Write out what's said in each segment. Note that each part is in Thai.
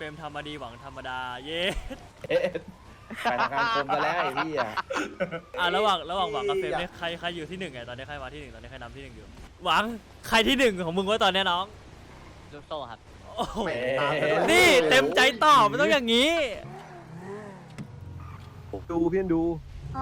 ฟรมทำมาดีหวังธรรมดา เย้เอ๊ะไปทางการคมกันแล้วไอ้พี่อะอะระหว่างระหว่างหวังกับเฟรมเนี่ยใครใครอยู่ที่หนึ่งไงตอนนี้ใครมาที่หนึ่งตอนนี้ใครนำที่หนึ่งอยู่หวังใครที่หนึ่งของมึงวะตอนเนี้ยน้องลูกโซ่ครับโอ้โหแหมนี่เต็มใจตอบมันต้องอย่างนี้ ดูเพี่อนดู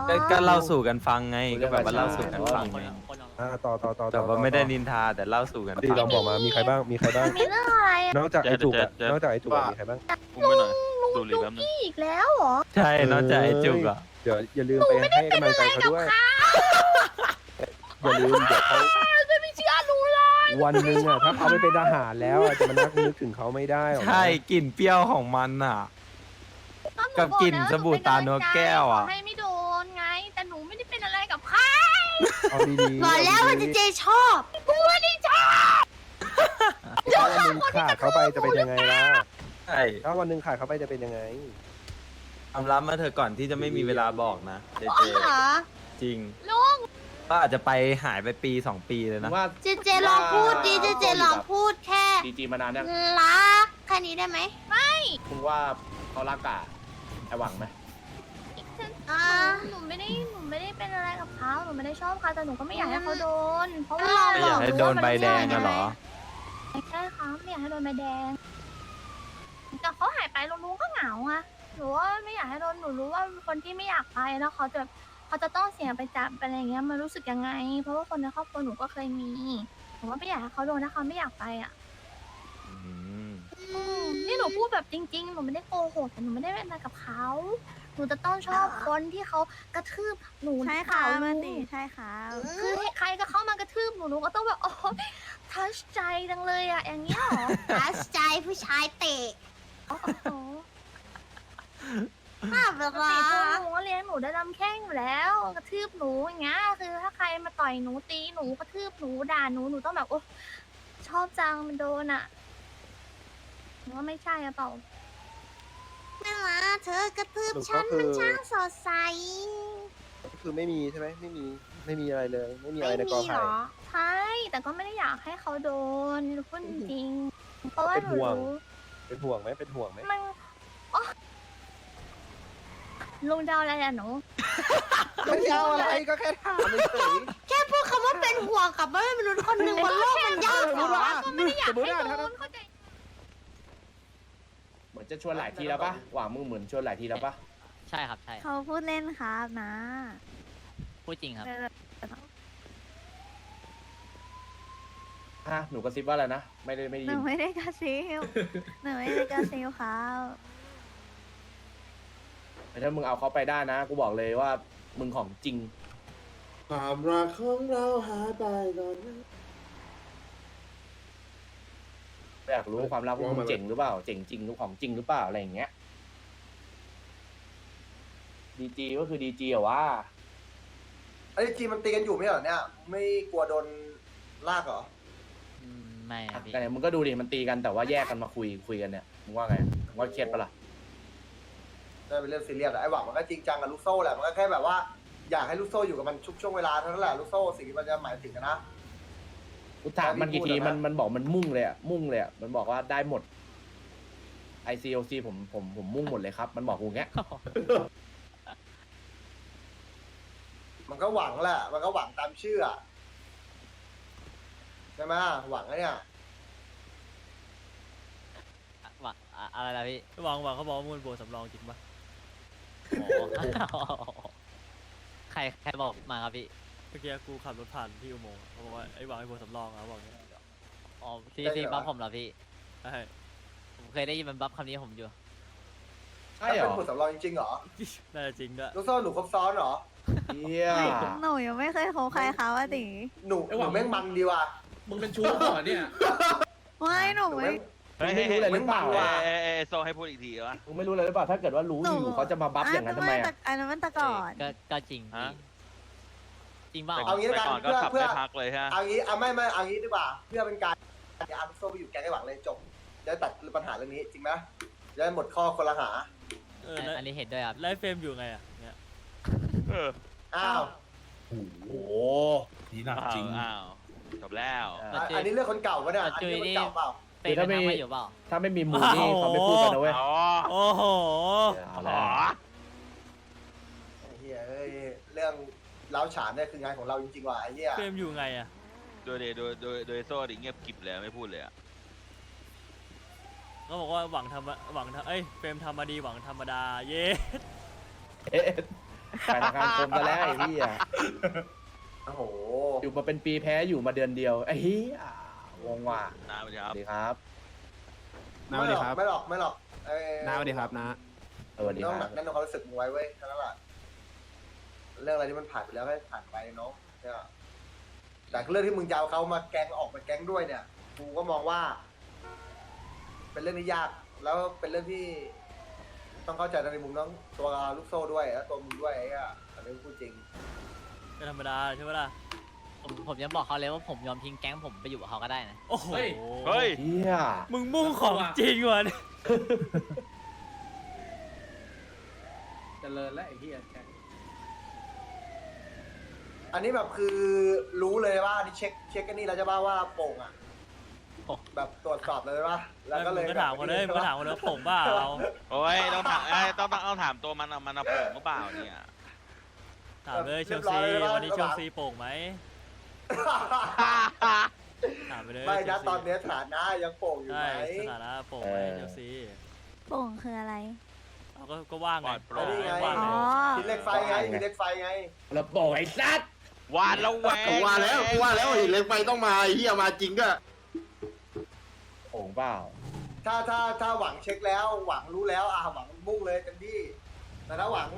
ก็ก็เล่าสู่กันฟังไงก็แบบว่าเล่าสู่กันฟังคนไงละคนละ อ่าต่อต่อต่อแต่ว่าไม่ได้นินทาแต่เล่าสู่กันดีฟัลองงบอกมามีใครบ้างมีใครบ้าง มีเรื่องอะไรอะนอกจากไอ้จุกอะเจ๊เจ๊นอกจากไอ้จุกอะมีใครบ้างอุ้มไปหน่อยดูหลีแป๊บนึง อีกแล้วเหรอ ใช่นอกจากไอ้จุกอะเดี๋ยวอย่าลืมไปให้กำลังใจเขาด้วยอย่าลืมเดี๋ยวเขาไม่เชื่อรู้เลยวันหนึ่งอะถ้าเขาไม่เป็นทหารแล้วอะจะมานักนึกถึงเขาไม่ได้หรอกนะใช่กลิ่นเปรี้ยวของมันอะ กับกลิ่นสบู่ตาเนื้อแก้วอะขให้ไม่ เอาดีๆบอกแล้วว่าเจเจชอบกูไม่ได้ชอบถ้าวันหนึ่งขาดเขาไปจะเป็นยังไงล่ะใช่ถ้าวันหนึ่งขาดเขาไปจะเป็นยังไงความลับมาเธอะก่อนที่จะไม่มีเวลาบอกนะเจเจเหรอจริงลุงก็อาจจะไปหายไปปีสองปีเลยนะว่าเจเจลองพูดดิเจเจลองพูดแค่ดีจีมานานยังรักแค่นี้ได้ไหมไม่คุณว่าเขารักกะไอ้หวังไหม อ่าหนูไม่ได้หนูไม่ได้เป็นอะไรกับเขาหนูไม่ได้ชอบเขาแต่หนูก็ไม่อยากให้เขาโดน เพราะว่าเราไม่อยากให้โดนใบแดงอะเหรอใช่ค่ะไม่อยากให้โดนใบแดงแต่เขาหายไปลุงลุงก็เหงาอะหนูว่าไม่อยากให้โดนหนูรู้ว่าคนที่ไม่อยากไปแล้วเขาจะเขาจะต้องเสี่ยงไปจับไปอะไรเงี้ยมันรู้สึกยังไง เพราะว่าคนในครอบครัวหนูก็เคยมีหนูว่าไม่อยากให้เขาโดนถ้าเขาไม่อยากไปอะอืมอืมนี่หนูพูดแบบจริงๆหนูไม่ได้โกหกแต่หนูไม่ได้เป็นอะไรกับเขา หนูจะต้องชอบคนที่เขากระทืบหนูใช่ค่ะหรือเปมาล่าติใช่ค่ะคือใครก็เข้ามากระทืบหนูหนูก็ต้องแบบโอ้ทัชใจจังเลยอะอย่างเงี้ยเหรอทัชใจผู้ชายเตะโอ้โหภาพปแบกบว่าติพ่อหนูก็เลี้ยงหนูได้ลำแข้งอยู่แล้ว กระทืบหนูอย่างเงี้ยคือถ้าใครมาต่อยหนูตีหนูกระทืบหนูด่าหนูหนูต้องแบบโอ้ชอบจังมันโดนอะหนูว่าไม่ใช่อะเปล่า น่ารักเธอกระทืบสรุปฉันก็คือมันช่างสดใส คือไม่มีใช่ไหมไม่มีไม่มีอะไรเลย ไม่มีอะไรไม่ในกอมีไผ่ เหรอใช่แต่ก็ไม่ได้อยากให้เขาโดนหนูพูดจริงๆเพราะว่าเป็นหนูห่วง รู้เป็นห่วงไหมเป็นห่วงไหมมันอ๋อลุงเดาอะไรอะหนู ไม่ได้เอาอะไรก็แค่ถามเฉยแค่พูดคำว่าเป็นห่วงกับไม่เป็นมนุษย์คนหนึ่งบนโลกมันยากสมเหมรติอว่าก็ไม่ได้อยากสมมติให้ว่าโดถ้านเข้าใจเหมือน จะชวนหลายทีแล้วปะหวังมึงเหมือนชวนหลายทีแล้วปะใช่ครับใช่เขาพูดเล่นครับนะพูดจริงครับ ฮะหนูกระซิบว่าอะไรนะไม่ได้ไม่ได้หนูยินไม่ได้กระซิบหนูไม่ได้กระซิบครับแต่ถ้ามึงเอาเขาไปได้นะกูบอกเลยว่ามึงของจริง ความรักของเราหายไปตอนนั้น อยากรู้ความรักว่ามึว่ามังนเจ๋งหรือเปล่า เจ๋งจริงหรือของจริงหรือเปล่าอะไรอย่างเงี้ยดีจีก็คือดีจีอะว่าไอ้ทีมมันตีกันอยู่ไม่เหรอเนี่ย ไม่กลัวโดนลากเหรอ อืมไม่ครับพี่แต่เนี่ยมึงก็ดูดิมันตีกันแต่ว่าแยกกันมาคุยคุยกันเนี่ยมึงว่าไงมึงว่าเครียดปะล่ะได้เป็นเรื่องซีเรียสอะไอ้หวังมันก็จริงจังกับลูกโซ่แหละมันก็แค่แบบว่า อยากให้ลูกโซ่อยู่กับมันชุกช่วงเวลาเท่านั้นแหละลูกโซ่สิ่งที่มันจะหมายถึงอะนะ กูถามมันกี่ทีพูดแล้วนะมันมันบอกมันมุ่งเลยอะมุ่งเลยอะมันบอกว่าได้หมด ICOC ผมผมผมมุ่งหมดเลยครับ มันบอกกูอย่างเงี้ย มันก็หวังแหละ มันก็หวังตามชื่ออะใช่ไหมหวังอะเนี่ยว่าอะอะไรนะพี่หวังหวังเขาบอกว่ามึงเป็นโบสำรองจริงปะโอ้ใครใครบอกมาครับพี่ เมื่อกี้กูขับรถผ่านที่อุโมงค์เขาบอกว่าไอ้หวังไอ้โบสำรองอะเขาบอกอย่างเงี้ยอ๋อซีซีบัฟผมเหรอพี่ ใช่ผมเคยได้ยินมันบัฟคำนี้ผมอยู่ ใช่เหรเป็นอผู้สำรองจริงๆเหรอน่าจะจริงด้วยลูกโซ่หนูครบซ้อนเหรอเฮียหนูยังไม่เคยโคใครเขาว่าติหนูหนูแม่งมันดีว่ะมึงเป็นชู้เหรอเนี่ยไม่หนูหนูไม่แม่ง มึงไม่รู้เลยหรือเปล่าเฮ้ยอะเอ้ย เอ้ยเอ้ยโซให้พูดอีกทีวะ มึงไม่รู้เลยหรือเปล่า ถ้าเกิดว่ารู้หนูอยู่เขาจะมาบัฟอย่างนั้นทำไมอัอะอันนั้นมันแตะก่อนก็ก็จริงพี่ฮะ จริงเปล่า เอางี้แล้วกันไปก่อนก็เพื่อขับเพื่อ ไม่พักเลยฮะ เอางี้เอาไม่ไม่เอางี้ดีกว่า เพื่อเป็นการอย่าเอาลูกโซ่ไปอยู่แก๊งไอ้หวังเลยจบจะได้ตัดปัญหาเรื่องนี้จริงไหมจะได้หมดข้อคนละหา เออแล้วอันนี้เห็นด้วยครับ ไลฟ์เฟรมอยู่ไงอะเนี่ยเอออ้าว โอ้โหนี่หนักจริง อ้าวจบแล้ว อะอันนี้เรื่องคนเก่าปะเนี่ยอันนี้เรื่องคนเก่าเปล่า เฟย์เป็นทางมาอยู่เปล่า ถ้าไม่มีมูลนี่เขาไม่พูดกันนะเว้ยอ๋อโอ้โห เอาอ๋ละอไอ้เหี้ยเอ้ยเรื่อง เล้าฉานเนี่ยคืองานของเราจริงๆว่ะไอ้เหี้ยเฟรมอยู่ไงอะโดยเดโดยโดยโดยโซ่ดิเงียบกริบเลยไม่พูดเลยอะเขาบอกว่าหวังทำหวังทำเอ้ยเฟรมทำมาดีหวังธรรมดา เย้เอ๊ะไปทางการคมซะแล้วไอ้เหี้ยโอ้โหอยู่มาเป็นปีแพ้อยู่มาเดือนเดียวไอ้เหี้ยงงว่ะน้าสวัสดีสครับวัสดีครับไม่หรอกไม่หรอกไม่หรอกเอ้ยน้าสวัสดีครับนะสวัสดีน้องคหรันับกแน่นอนความรู้สึกมึงไว้เว้ยแค่นั้นแหละ เรื่องอะไรที่มันผ่านไปแล้วก็ผ่านไปเนาะเนี่ยแต่เรื่องที่มึงจะเอาเขามาแก๊งออกมาแก๊งด้วยเนี่ยกูก็มองว่า เป็นเรื่องที่ยาก แล้วเป็นเรื่องที่ ต้องเข้าใจในมุมน้องตัวลูกโซ่ด้วยแล้วตัวมึงด้วยไอ้เหี้ยอันนี้พูดจริงเป็นธรรมดาใช่ไหมล่ะผมผมยังบอกเขาเลยว่าผมยอมทิ้งแก๊งผมไปอยู่กับเขาก็ได้นะ โอ้โห เฮ้ยเหี้ยมึงมุ่งของจริงว่ะเนี่ย เจริญและไอ้เหี้ย อันนี้แบบคือรู้เลยว่านี่เช็คเช็คกันนี่แล้วจะบ้าว่าโป่งอะโอ้แบบตรวจสอบเลยว่าแล้วก็เลยมึงก็ถามเขาเลยมึงก็ถามเขาเลยว่าผมเปล่าโอ้ยต้องถามเอ้ยต้องต้องต้องถามตัวมันอะมันเอาผมหรือเปล่าเนี่ยถามเลยเชลซีวันนี้เชลซีโป่งไหมถามไปเลยไม่เชนะลซีตอนเนี้ยฐานะยังโป่งอยู่ใช่ไหมสถานะโป่งไหมเชลซีโป่งคืออะไรเอาก็ก็ว่างไงปล่อยโปร่งก็ว่างอ๋ไงอหินเหล็กไฟไงหินเหล็กไฟไงแล้วโป่งไอ้สัตว์ วานแล้วแหวงกูว่าแล้วกูว่าแล้วหินเหล็กไฟต้องมาไอ้เหี้ยมาจริงก็โป่งเปล่าถ้าถ้าถ้าหวังเช็คแล้ว หวังรู้แล้วอะหวังมุ่งเลยเต็มที่แต่ถ้าหวัง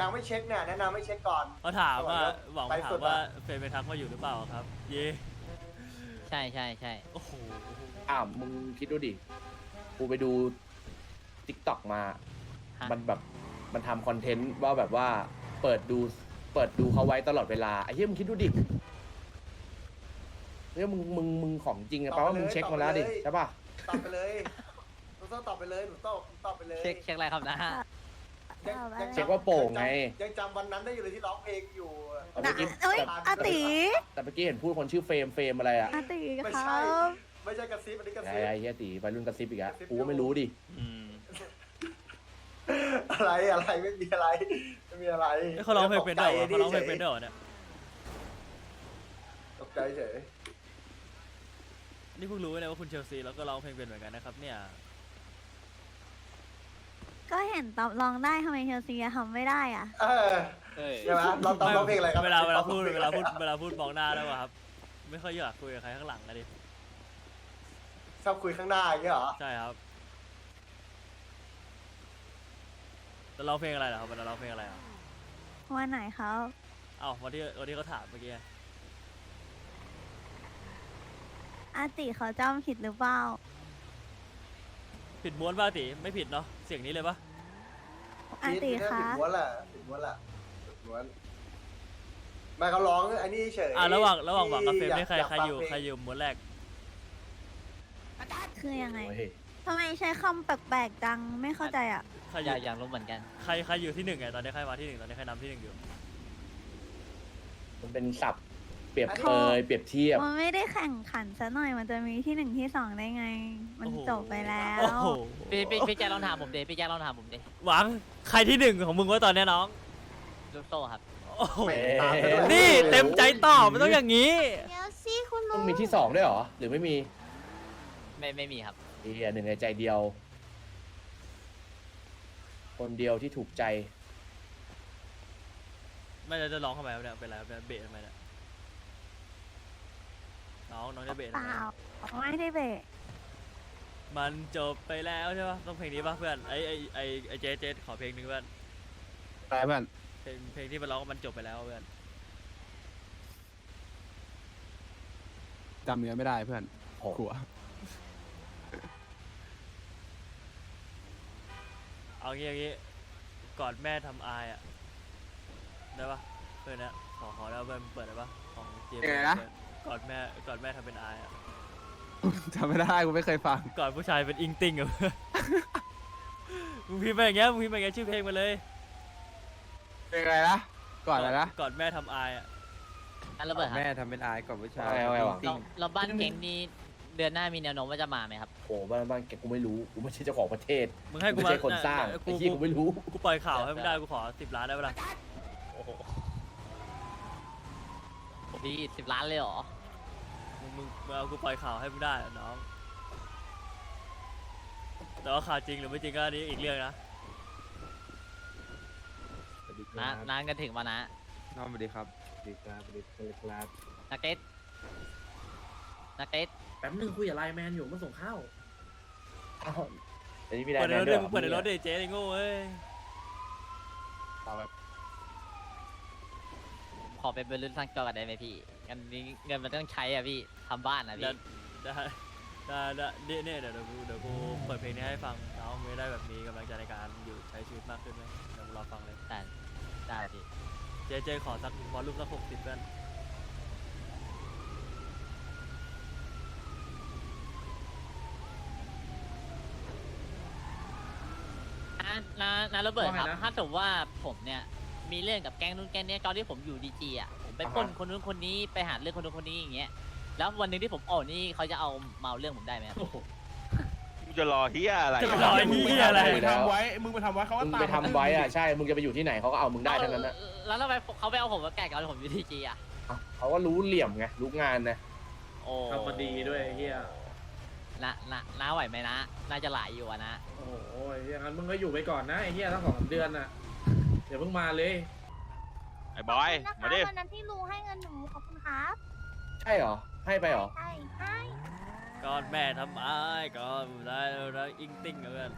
ยังไม่เช็คเนี่ยแนะนำให้เช็คก่อน เขาถามว่าหวังไปถาสุมดว่าอะเฟรมไปทักมาอยู่หรือเปล่าครับ เย่ใช่ใช่ใช่โอ้โหอ้าวมึงคิดดูดิ กูไปดูทิกตอกมา ฮะมันแบบ มันทำคอนเทนต์ว่าแบบว่า เปิดดู เปิดดูเขาไว้ตลอดเวลาไอ้เหี้ยมึงคิดดูดิเฮ้ยมึงมึงมึงของจริงอะแปลว่ามึงเช็คมาแล้วดิใช่ป่ะตอบไปเลยหนูต้องตอบไปเลยหนูต้องตอบไปเลยเช็คเช็คอะไรครับนะยังยังเช็คว่าโป่งไงยังจำวันนั้นได้อยู่เลยที่ร้องเพลงอยู่แต่เมื่อกี้เอ้ยแต่อาติแต่เมื่อกี้เห็นพูดคนชื่อเฟรมเฟรมอะไรอะอาติไม่คใช่รับไม่ใช่กระซิบอันนี้กระไอ้ซิบไอ้เหี้ยตีไปรุ่นกระซิบอีกอะกระซิบกูก็ไม่รู้ดิอืม อะไรอะไรไม่มีอะไรไม่มีอะไรเอ้ยเขาร้องเพลงเป็นด้วยเหรอตกใจเขาร้องเพลงเป็นด้วยเหรอเนี่ย ตกใจเฉยนี่เพิ่งรู้เลยว่าคุณเชลซีแล้วก็ร้องเพลงเป็นเหมือนกันนะครับ เนี่ย ก็เห็นตอบลองได้ทำไมเชลซีทำไม่ได้อะ เออใช่ไหมเราตอบร้องเพลงอะไรครับเวลาเวลาพูดเวลาพูดเวลาพูดมองหน้าได้ป่ะครับ ไม่ค่อยอยากคุยกับใครข้างหลังนะดิชอบคุยข้างหน้าอย่างเงี้ยเหรอ ใช่ครับ แล้วร้องเพลงอะไรเหรอครับวันนั้นร้องเพลงอะไรอะวันไหนครับ เอ้าวันที่วันที่เขาถามเมื่อกี้อาติเขาจำผิดหรือเปล่า ผิดม้วนป่ะติไม่ผิดเนาะเสียงนี้เลยปะอาติผิดคะผิดม้วนแหละผิดม้วนแหละผิดม้วนไม่เขาร้องไอ้นี่เฉยอะระหว่างระหว่างหวังกับเฟรมที่นี่ใครากใครอยู่ฟังเพลงใครอยู่ม้วนแรกคือยังไงโอ้ยทำไมใช้คำแปลกๆจังไม่เข้าใจอะ ใครออยากอยากรู้เหมือนกันใครใครอยู่ที่หนึ่งไงตอนนี้ใครมาที่หนึ่งตอนนี้ใครนำที่หนึ่งอยู่มันเป็นศัพท์เปรียบเปยเปรียบเทียบ มันไม่ได้แข่งขันซะหน่อยมันจะมีที่หนึ่งที่สองได้ไง มันโอ้โหจบไปแล้ว โอ้โหพี่พี่พี่แจ๊คลองถามผมเดพี่แจ๊คลองถามผมเดหวังใครที่หนึ่งของมึงวะตอนนี้น้องลูกโซ่ครับ โอ้โหไม่ตามไปด้วยนี่เต็มใจตอบมันต้องอย่างนี้ เดี๋ยวสิคุณลุต้องงมีที่สองด้วยเหรอ หรือไม่มีไม่ไม่มีครับ เอียหนึ่งในใจเดียว คนเดียวที่ถูกใจ ไม่จะจะร้องทำไมครับเนี่ยเป็นไรครับเนี่ยเบะทำไมเนี่ยน้องน้องจะเบะเปทำไมล่าไม่ได้เบะมันจบไปแล้วใช่ปะต้องเพลงนี้ปะเพื่อนไอไอไอไอเจเจขอเพลงหนึงเพื่อนไปเพื่อนเพลงเพลงที่มันร้องว่ามันจบไปแล้วเพื่อนจำเนื้อไม่ได้เพื่อนโอ้กลัว เอางี้เอางี้กอดแม่ทำอายอะได้ปะเพื่อนเนี่ยขอขอแล้วเพื่อนเปิดได้ปะของเจมยังไงนะ กอดแม่กอดแม่ทำเป็นอายอะจำไม่ได้กูไม่เคยฟัง กอดผู้ชายเป็นอิงติงอะมึงพิมพ์ไปอย่างเงี้ยมึงพิมพ์ไปอย่างเงี้ยชื่อเพลงมาเลยเป็นอะไรนะก่อนอะไรนะกอดแม่ทำอายอะอันระเบิดครับแม่ทำเป็นอายก่อนผู้ชายเอาไงเอาไงวะ เราเราบ้านเก่งนี่ เดือนหน้ามีแนวโน้มว่าจะมาไหมครับ โอ้บ้านบ้านแกกูไม่รู้กูไม่ใช่เจ้าของประเทศมึงให้กูไม่มาใช่คนสร้างเออไอ้ที่กูไม่รู้กูปล่อยข่าวให้มึงได้กูขอสิบล้านได้ปะล่ะโอ้โหพี่สิบล้านเลยเหรอ มึงมึงมึงเอากูปล่อยข่าวให้มึงได้อะน้อง แต่ว่าข่าวจริงหรือไม่จริงก็อันนี้อีกเรื่องนะ นะนานกันถึงมานะ น้องสวัสดีครับดีครับดีครับ นักเก็ต นักเก็ตแป๊บนึงคุยกับไลน์แมนอยู่มาส่งข้าวอ้าวอันนี้มีได้เปิดแมในนรถด้ดิวยมึงเปิดในรถดิเจ๊ไอ้โง่เอ้ยขอเป็นบรรลุสร้างจอกันได้ไหมพี่เงินนี้เงินมันต้องใช้อะพี่ทำบ้านอะได้พี่ได้ได้ได้เนี่ยเนี่ยเดี๋ยวเดี๋ยวกูเดี๋ยวกูเปิดเพลงนี้ให้ฟังน้องไม่ได้แบบมีกำลังใจในการอยู่ใช้ชีวิตมากขึ้นไหมเดี๋ยวกูรอฟังเลย ได้ได้พี่ เจ๊เจ๊ขอสักวอลลุ่มสักหกสิบเพื่อน นะนะนะโรเบิร์ตครับว่าไงนะ ถ้าสมมติว่าผมเนี่ยมีเรื่องกับแก๊งนู้นแก๊งนี้ตอนที่ผมอยู่ดีจีอะผมไปปล้นคนนู้นคนนี้ไปหาเรื่องคนนู้นคนนี้อย่างเงี้ยแล้ววันหนึ่งที่ผมออกนี่เขาจะเอาเมาเรื่องผมได้ไหมครับ มึงจะรอเฮียอะไรจะไปรอไอ้นี่อะไร มึงไปทำไว้ มึงไปทำไว้เขาก็มึงตามไปทำไว้อะใช่ มึงจะไปอยู่ที่ไหนเขาก็เอามึงได้ทั้งนั้นนะแล้วทำไมเขาไปเอาผมมาแก่กันผมอยู่ดีจีอะอะเขาก็รู้เหลี่ยมไงรู้งานนะโอ้ทำมาดีด้วยเฮีย นะนะน้าไหวไหมนะ น่าจะหลายอยู่อะนะ โอ้โหอย่างนั้นมึงก็อยู่ไปก่อนนะไอ้เฮียตั้งสองสามเดือนน่ะเดี๋ยวเพิ่งมาเลย ไอ้บอย ขอบคุณมานะดิคะวันนั้นที่ลุงให้เงินหนูขอบคุณครับใช่เหรอ ให้ไปเหรอ ใช่ให้ กอดแม่ทำไมกอดได้รักอิงติ้งกับเพื่อน